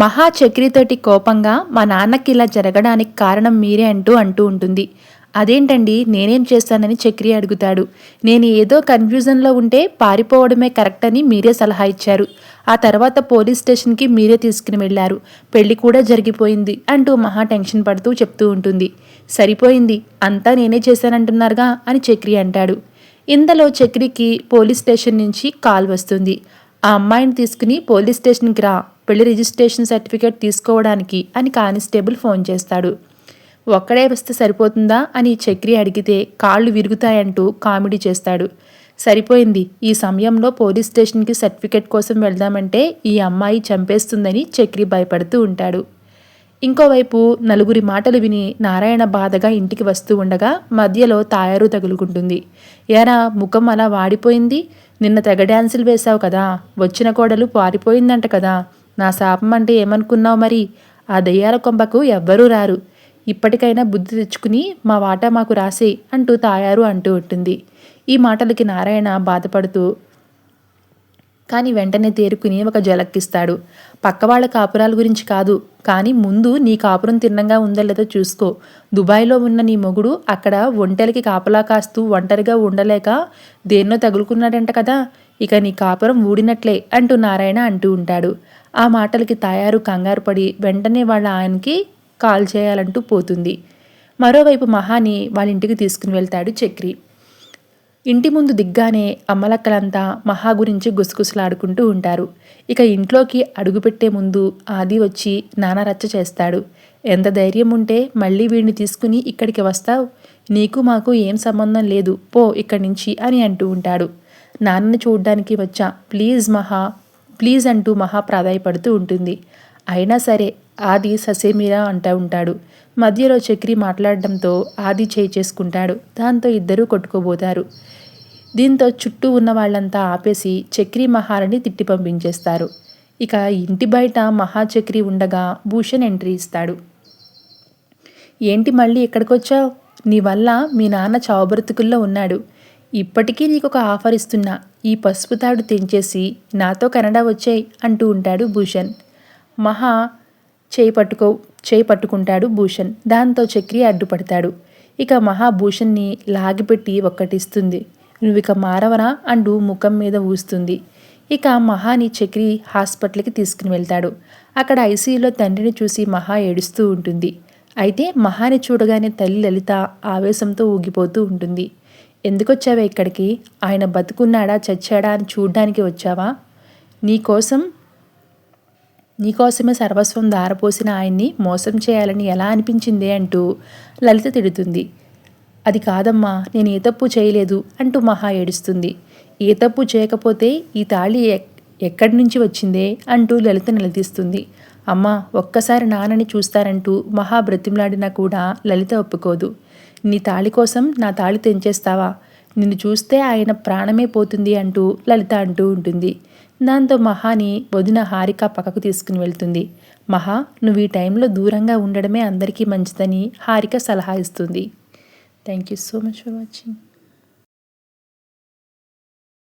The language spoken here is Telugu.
మహా చక్రితోటి కోపంగా మా నాన్నకి ఇలా జరగడానికి కారణం మీరే అంటూ అంటూ ఉంటుంది. అదేంటండి? నేనేం చేస్తానని చక్రి అడుగుతాడు. నేను ఏదో కన్ఫ్యూజన్లో ఉంటే పారిపోవడమే కరెక్ట్ అని మీరే సలహా ఇచ్చారు. ఆ తర్వాత పోలీస్ స్టేషన్కి మీరే తీసుకుని వెళ్ళారు. పెళ్ళి కూడా జరిగిపోయింది అంటూ మహా టెన్షన్ పడుతూ చెప్తూ ఉంటుంది. సరిపోయింది. అంతా నేనే చేశానంటున్నారుగా అని చక్రి అంటాడు. ఇంతలో చక్రికి పోలీస్ స్టేషన్ నుంచి కాల్ వస్తుంది. ఆ అమ్మాయిని తీసుకుని పోలీస్ స్టేషన్కి రా పెళ్ళి రిజిస్ట్రేషన్ సర్టిఫికేట్ తీసుకోవడానికి అని కానిస్టేబుల్ ఫోన్ చేస్తాడు. ఒక్కడే వస్తే సరిపోతుందా అని చక్రి అడిగితే కాళ్ళు విరుగుతాయంటూ కామెడీ చేస్తాడు. సరిపోయింది ఈ సమయంలో పోలీస్ స్టేషన్కి సర్టిఫికేట్ కోసం వెళ్దామంటే ఈ అమ్మాయి చంపేస్తుందని చక్రి భయపడుతూ ఉంటాడు. ఇంకోవైపు నలుగురి మాటలు విని నారాయణ బాధగా ఇంటికి వస్తూ ఉండగా మధ్యలో తాయారు తగులుకుంటుంది. ఏరా ముఖం అలా వాడిపోయింది? నిన్న తెగ డ్యాన్సులు వేశావు కదా వచ్చిన కోడలు పారిపోయిందంట కదా నా శాపం అంటే ఏమనుకున్నావు మరి? ఆ దయ్యాల కొంపకు ఎవ్వరూ రారు. ఇప్పటికైనా బుద్ధి తెచ్చుకుని మా వాటా మాకు రాసే అంటూ తాయారు అంటూ ఉంటుంది ఈ మాటలకి నారాయణ బాధపడుతూ కానీ వెంటనే తేరుకుని ఒక జలక్కిస్తాడు. పక్కవాళ్ళ కాపురాల గురించి కాదు కానీ ముందు నీ కాపురం తిన్నంగా ఉందో లేదో చూసుకో. దుబాయ్లో ఉన్న నీ మొగుడు అక్కడ ఒంటెలకి కాపలా కాస్తూ ఒంటరిగా ఉండలేక దేన్నో తగులుకున్నాడంట కదా. ఇక నీ కాపురం ఊడినట్లే అంటూ నారాయణ అంటూ ఉంటాడు. ఆ మాటలకి తాయారు కంగారు పడి వెంటనే వాళ్ళ ఆయనకి కాల్ చేయాలంటూ పోతుంది. మరోవైపు మహాని వాళ్ళ ఇంటికి తీసుకుని వెళ్తాడు చక్రి. ఇంటి ముందు దిగ్గానే అమ్మలక్కలంతా మహా గురించి గుసగుసలాడుకుంటూ ఉంటారు. ఇక ఇంట్లోకి అడుగుపెట్టే ముందు ఆది వచ్చి నానారచ్చ చేస్తాడు. ఎంత ధైర్యం ఉంటే మళ్ళీ వీడిని తీసుకుని ఇక్కడికి వస్తావు? నీకు మాకు ఏం సంబంధం లేదు. పో ఇక్కడి నుంచి అని అంటూ ఉంటాడు. నాన్నని చూడ్డానికి వచ్చా. ప్లీజ్ మహా ప్లీజ్ అంటూ మహా ప్రాధాయపడుతూ ఉంటుంది. అయినా సరే ఆది ససేమిరా అంటూ ఉంటాడు. మధ్యలో చక్రి మాట్లాడడంతో ఆది చేయి చేసుకుంటాడు. దాంతో ఇద్దరూ కొట్టుకోబోతారు దీంతో చుట్టూ ఉన్న వాళ్ళంతా ఆపేసి చక్రి మహాలని తిట్టి పంపించేస్తారు. ఇక ఇంటి బయట మహాచక్రి ఉండగా భూషణ్ ఎంట్రీ ఇస్తాడు. ఏంటి మళ్ళీ ఎక్కడికొచ్చావు? నీ వల్ల మీ నాన్న చావబ్రతుకుల్లో ఉన్నాడు. ఇప్పటికీ నీకు ఒక ఆఫర్ ఇస్తున్నా. ఈ పసుపు తాడు తెంచేసి నాతో కెనడా వచ్చాయి అంటూ ఉంటాడు భూషణ్. మహా చేయి పట్టుకో చేయి పట్టుకుంటాడు భూషణ్. దాంతో చక్రి అడ్డుపడతాడు. ఇక మహాభూషణ్ని లాగిపెట్టి ఒక్కటిస్తుంది. నువ్వు ఇక మారవరా అంటూ ముఖం మీద ఊస్తుంది. ఇక మహాని చక్రి హాస్పిటల్కి తీసుకుని వెళ్తాడు. అక్కడ ఐసీయూలో తండ్రిని చూసి మహా ఏడుస్తూ ఉంటుంది. అయితే మహాని చూడగానే తల్లి లలిత ఆవేశంతో ఊగిపోతూ ఉంటుంది. ఎందుకొచ్చావే ఇక్కడికి? ఆయన బతుకున్నాడా చచ్చాడా అని చూడ్డానికి వచ్చావా? నీకోసం నీకోసమే సర్వస్వం దారపోసిన ఆయన్ని మోసం చేయాలని ఎలా అనిపించిందే అంటూ లలిత తిడుతుంది. అది కాదమ్మా నేను ఏ తప్పు చేయలేదు అంటూ మహా ఏడుస్తుంది. ఏ తప్పు చేయకపోతే ఈ తాళి ఎక్కడి నుంచి వచ్చిందే అంటూ లలిత నిలదీస్తుంది. అమ్మా ఒక్కసారి నాన్నని చూస్తారంటూ మహా బ్రతిమలాడినా కూడా లలిత ఒప్పుకోదు. నీ తాళి కోసం నా తాళి తెంచేస్తావా? నిన్ను చూస్తే ఆయన ప్రాణమే పోతుంది అంటూ లలిత అంటూ ఉంటుంది. దాంతో మహాని వదిన హారిక పక్కకు తీసుకుని వెళ్తుంది. మహా నువ్వు ఈ టైంలో దూరంగా ఉండడమే అందరికీ మంచిదని హారిక సలహా ఇస్తుంది. Thank you so much for watching.